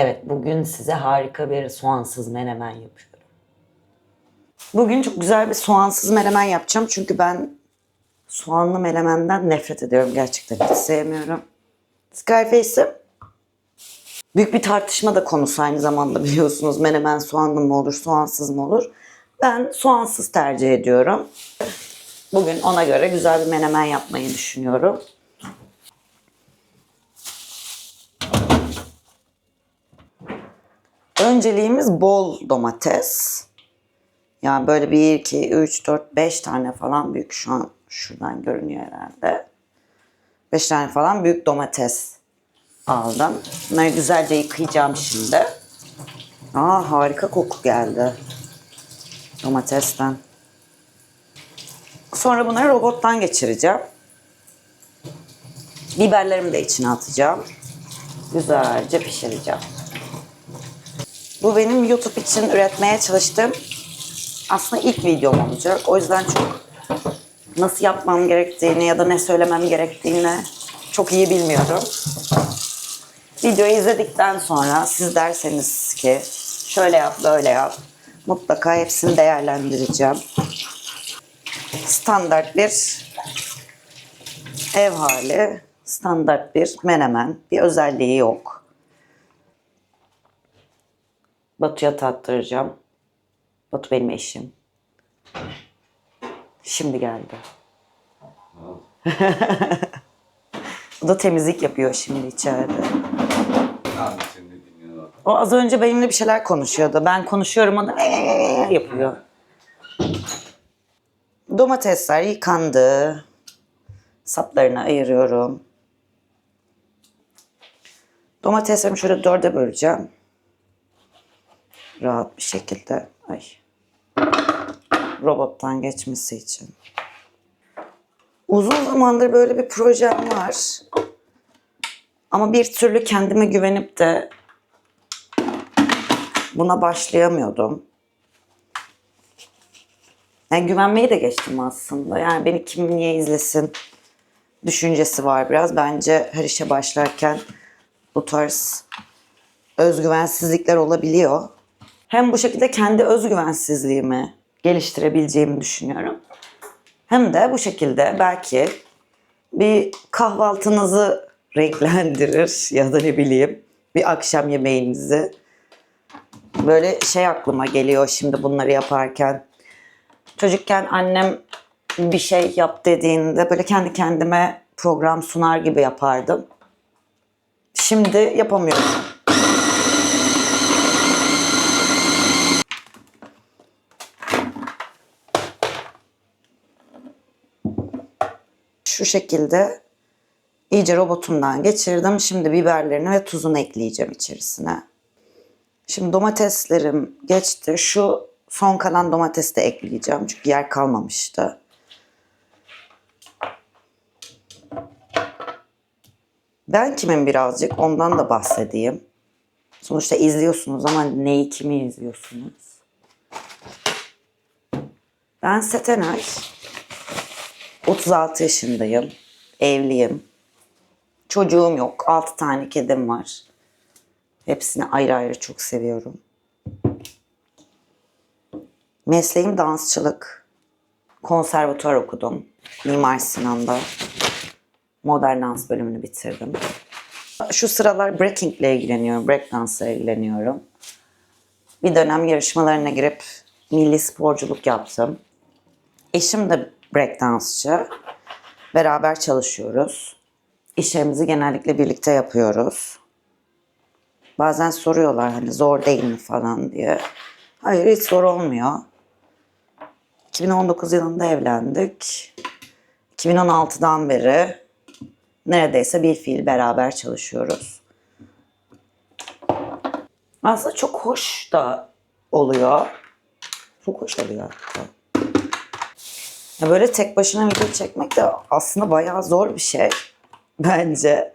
Evet, bugün size harika bir soğansız menemen yapıyorum. Bugün çok güzel bir soğansız menemen yapacağım. Çünkü ben soğanlı menemenden nefret ediyorum. Gerçekten hiç sevmiyorum. Scarface'im büyük bir tartışma da konusu aynı zamanda biliyorsunuz. Menemen soğanlı mı olur, soğansız mı olur? Ben soğansız tercih ediyorum. Bugün ona göre güzel bir menemen yapmayı düşünüyorum. Önceliğimiz bol domates. Yani böyle 1, 2, 3, 4, 5 tane falan büyük şu an şuradan görünüyor herhalde. 5 tane falan büyük domates aldım. Bunları güzelce yıkayacağım şimdi. Aa harika koku geldi. Domatesten. Sonra bunları robottan geçireceğim. Biberlerimi de içine atacağım. Güzelce pişireceğim. Bu benim YouTube için üretmeye çalıştığım aslında ilk videom olacak. O yüzden çok nasıl yapmam gerektiğini ya da ne söylemem gerektiğini çok iyi bilmiyorum. Videoyu izledikten sonra siz derseniz ki şöyle yap böyle yap mutlaka hepsini değerlendireceğim. Standart bir ev hali, standart bir menemen. Bir özelliği yok. Batu'ya tattıracağım. Batu benim eşim. Şimdi geldi. o da temizlik yapıyor şimdi içeride. O az önce benimle bir şeyler konuşuyordu. Ben konuşuyorum o da "Eee" yapıyor. Domatesler yıkandı. Saplarını ayırıyorum. Domateslerimi şöyle dörde böleceğim. Rahat bir şekilde. Ay. Robottan geçmesi için. Uzun zamandır böyle bir projem var. Ama bir türlü kendime güvenip de buna başlayamıyordum. Yani güvenmeyi de geçtim aslında. Yani beni kim niye izlesin düşüncesi var biraz. Bence her işe başlarken bu tarz özgüvensizlikler olabiliyor. Hem bu şekilde kendi özgüvensizliğimi geliştirebileceğimi düşünüyorum. Hem de bu şekilde belki bir kahvaltınızı renklendirir ya da ne bileyim bir akşam yemeğinizi böyle şey aklıma geliyor şimdi bunları yaparken. Çocukken annem bir şey yap dediğinde böyle kendi kendime program sunar gibi yapardım. Şimdi yapamıyorum. Şu şekilde iyice robotumdan geçirdim. Şimdi biberlerini ve tuzunu ekleyeceğim içerisine. Şimdi domateslerim geçti. Şu son kalan domatesi de ekleyeceğim. Çünkü yer kalmamıştı. Ben kimim birazcık ondan da bahsedeyim. Sonuçta izliyorsunuz ama neyi kimi izliyorsunuz? Ben Setenay. 36 yaşındayım. Evliyim. Çocuğum yok. 6 tane kedim var. Hepsini ayrı ayrı çok seviyorum. Mesleğim dansçılık. Konservatuvar okudum. Mimar Sinan'da. Modern dans bölümünü bitirdim. Şu sıralar breaking ile ilgileniyorum. Break dansla ilgileniyorum. Bir dönem yarışmalarına girip milli sporculuk yaptım. Eşim de break dansçı. Beraber çalışıyoruz. İşlerimizi genellikle birlikte yapıyoruz. Bazen soruyorlar hani zor değil mi falan diye. Hayır hiç zor olmuyor. 2019 yılında evlendik. 2016'dan beri neredeyse bir fiil beraber çalışıyoruz. Aslında çok hoş da oluyor. Çok hoş oluyor hatta. Ya böyle tek başına video çekmek de aslında bayağı zor bir şey. Bence.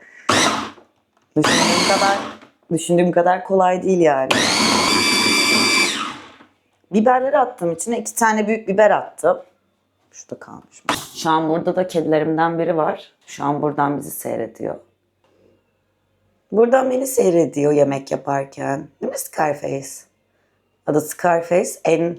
Düşündüğüm kadar düşündüğüm kadar kolay değil yani. Biberleri attım içine. iki tane büyük biber attım. Şurada kalmış mı? Şu an burada da kedilerimden biri var. Şu an buradan bizi seyrediyor. Buradan beni seyrediyor yemek yaparken. Değil mi Scarface? Adı Scarface. En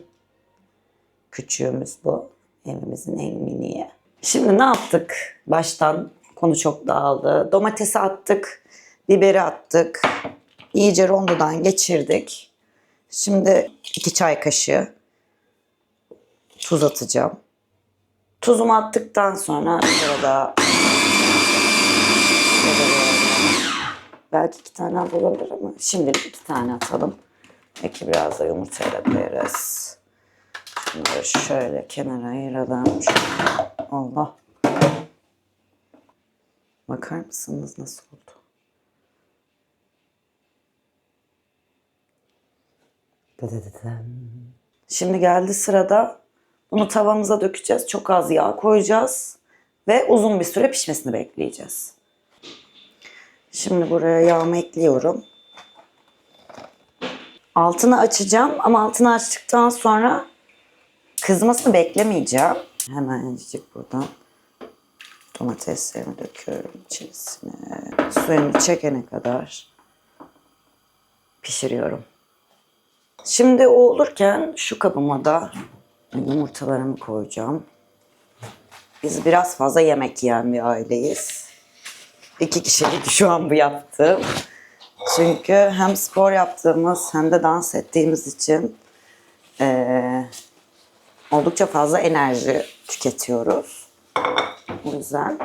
küçüğümüz bu. Evimizin en miniği. Şimdi ne yaptık? Baştan konu çok dağıldı. Domatesi attık. Biberi attık. İyice rondodan geçirdik. Şimdi iki çay kaşığı tuz atacağım. Tuzumu attıktan sonra sırada belki iki tane olabilir ama şimdilik iki tane atalım. Belki biraz da yumurtayla koyarız. Bunları şöyle kenara ayıralım. Şöyle. Allah. Bakar mısınız nasıl oldu? Şimdi geldi sırada bunu tavamıza dökeceğiz. Çok az yağ koyacağız. Ve uzun bir süre pişmesini bekleyeceğiz. Şimdi buraya yağımı ekliyorum. Altını açacağım ama altını açtıktan sonra kızmasını beklemeyeceğim. Hemencik buradan domateslerimi döküyorum içerisine. Suyunu çekene kadar pişiriyorum. Şimdi o olurken şu kabıma da yumurtalarımı koyacağım. Biz biraz fazla yemek yiyen bir aileyiz. İki kişilik şu an bu yaptım. Çünkü hem spor yaptığımız hem de dans ettiğimiz için eee, oldukça fazla enerji tüketiyoruz. O yüzden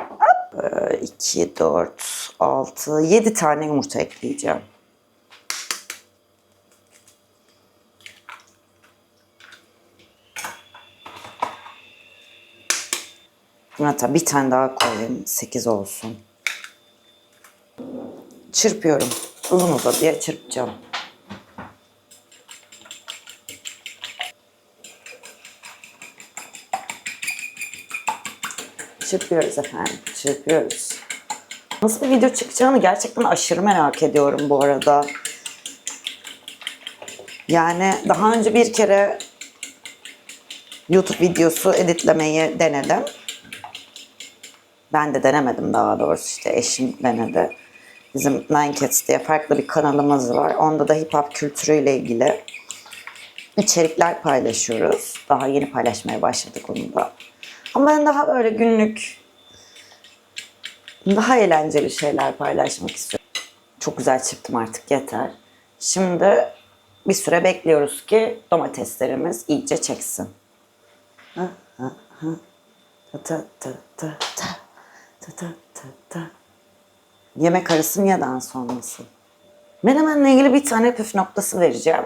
2, 4, 6, 7 tane yumurta ekleyeceğim. Hatta bir tane daha koyayım. 8 olsun. Çırpıyorum. Uzun uzadıya çırpacağım. Çırpıyoruz efendim. Çırpıyoruz. Nasıl bir video çıkacağını gerçekten aşırı merak ediyorum bu arada. Yani daha önce bir kere YouTube videosu editlemeyi denedim. Ben de denemedim daha doğrusu işte eşim denedi. Bizim Nine Cats diye farklı bir kanalımız var. Onda da hip hop kültürüyle ilgili içerikler paylaşıyoruz. Daha yeni paylaşmaya başladık onu da. Ama ben daha böyle günlük, daha eğlenceli şeyler paylaşmak istiyorum. Çok güzel çırptım artık yeter. Şimdi bir süre bekliyoruz ki domateslerimiz iyice çeksin. Ha, ha, ha. Ta ta ta ta ta. Ta ta ta ta. Yemek arası niye dans olmasın? Menemenle ilgili bir tane püf noktası vereceğim.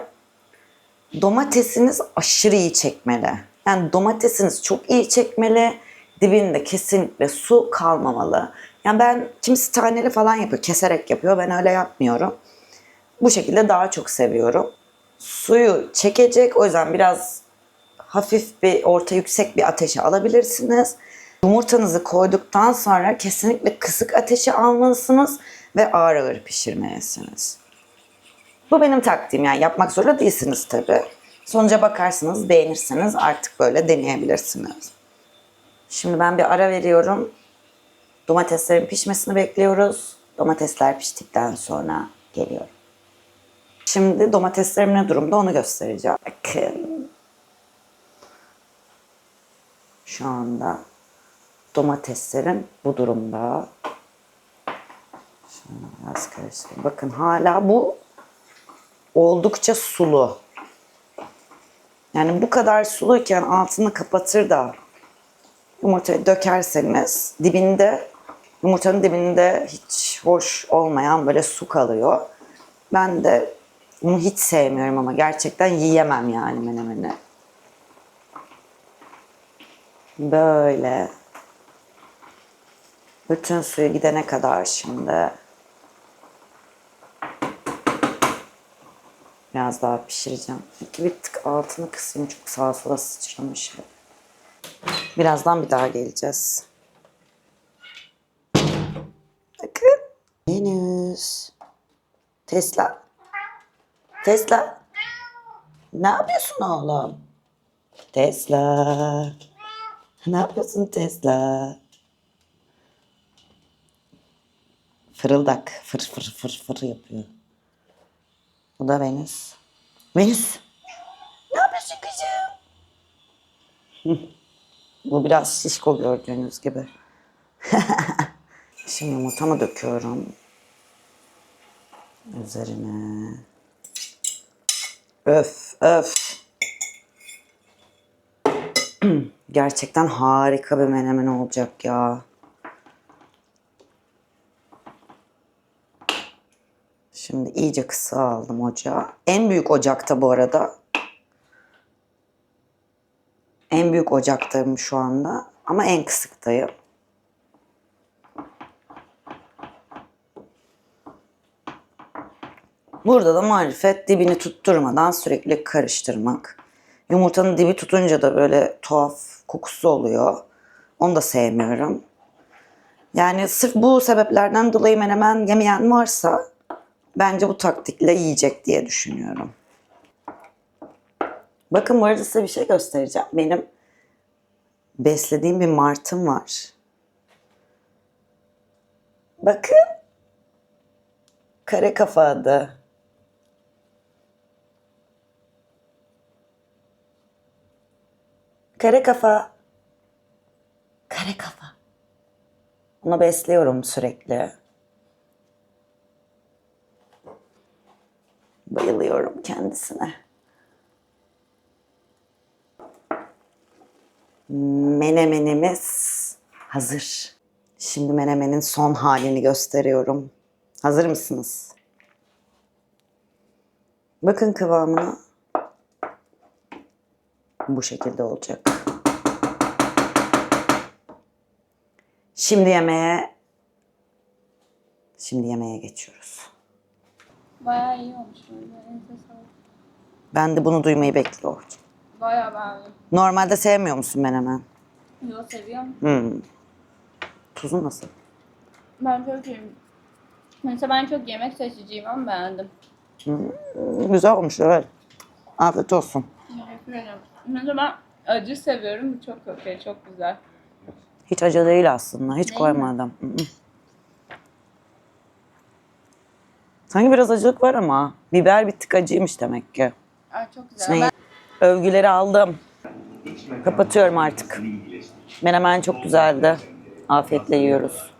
Domatesiniz aşırı iyi çekmeli. Yani domatesiniz çok iyi çekmeli. Dibinde kesinlikle su kalmamalı. Yani ben kimisi taneli falan yapıyor, keserek yapıyor. Ben öyle yapmıyorum. Bu şekilde daha çok seviyorum. Suyu çekecek. O yüzden biraz hafif bir orta yüksek bir ateşe alabilirsiniz. Yumurtanızı koyduktan sonra kesinlikle kısık ateşe almalısınız ve ağır ağır pişirmelisiniz. Bu benim taktiğim yani yapmak zorunda değilsiniz tabi. Sonuca bakarsınız beğenirseniz artık böyle deneyebilirsiniz. Şimdi ben bir ara veriyorum. Domateslerin pişmesini bekliyoruz. Domatesler piştikten sonra geliyorum. Şimdi domateslerim ne durumda onu göstereceğim. Bakın. Şu anda domateslerim bu durumda. Şunu biraz karıştırayım. Bakın hala bu oldukça sulu. Yani bu kadar suluyken altını kapatır da yumurtayı dökerseniz dibinde yumurtanın dibinde hiç hoş olmayan böyle su kalıyor. Ben de bunu hiç sevmiyorum ama gerçekten yiyemem yani menemeni. Böyle bütün suyu gidene kadar şimdi biraz daha pişireceğim. Çünkü bir tık altını kısayım çok sağa sola sıçramış. Birazdan bir daha geleceğiz. Bakın. Henüz. Tesla. Tesla. Ne yapıyorsun oğlum? Tesla. Ne yapıyorsun Tesla? Fırıldak. Fır fır fır fır yapıyor. Bu da Venüs. Venüs. Ne yapıyorsun kızım? Bu biraz şişko gördüğünüz gibi. Şimdi yumurtamı döküyorum. Üzerine. Öf öf. Gerçekten harika bir menemen olacak ya. Şimdi iyice kısa aldım ocağı. En büyük ocakta bu arada. En büyük ocaktayım şu anda. Ama en kısıktayım. Burada da marifet dibini tutturmadan sürekli karıştırmak. Yumurtanın dibi tutunca da böyle tuhaf kokusu oluyor. Onu da sevmiyorum. Yani sırf bu sebeplerden dolayı menemen yemeyen varsa bence bu taktikle yiyecek diye düşünüyorum. Bakın bu arada size bir şey göstereceğim. Benim beslediğim bir martım var. Bakın. Kare kafa adı. Kare kafa. Kare kafa. Onu besliyorum sürekli. Bayılıyorum kendisine. Menemenimiz hazır. Şimdi menemenin son halini gösteriyorum. Hazır mısınız? Bakın kıvamına. Bu şekilde olacak. Şimdi yemeğe Şimdi yemeğe geçiyoruz. Bayağı iyi olmuş böyle. Elinize sağlık. Ben de bunu duymayı bekliyordum. Bayağı beğendim. Normalde sevmiyor musun menemen? Yo seviyorum. Hmm. Tuzu nasıl? Ben çok iyiyim. Mesela ben çok yemek seçiciyim ama beğendim. Hmm, Güzel olmuş evet. Afiyet olsun. Teşekkür ederim. Mesela ben acı seviyorum. Bu çok okey, çok güzel. Hiç acı değil aslında. Hiç Değil koymadım. Hı hı. Sanki biraz acılık var ama biber bir tık acıymış demek ki. Ay çok güzel. İçine övgüleri aldım. Kapatıyorum artık. Menemen çok güzeldi. Afiyetle yiyoruz.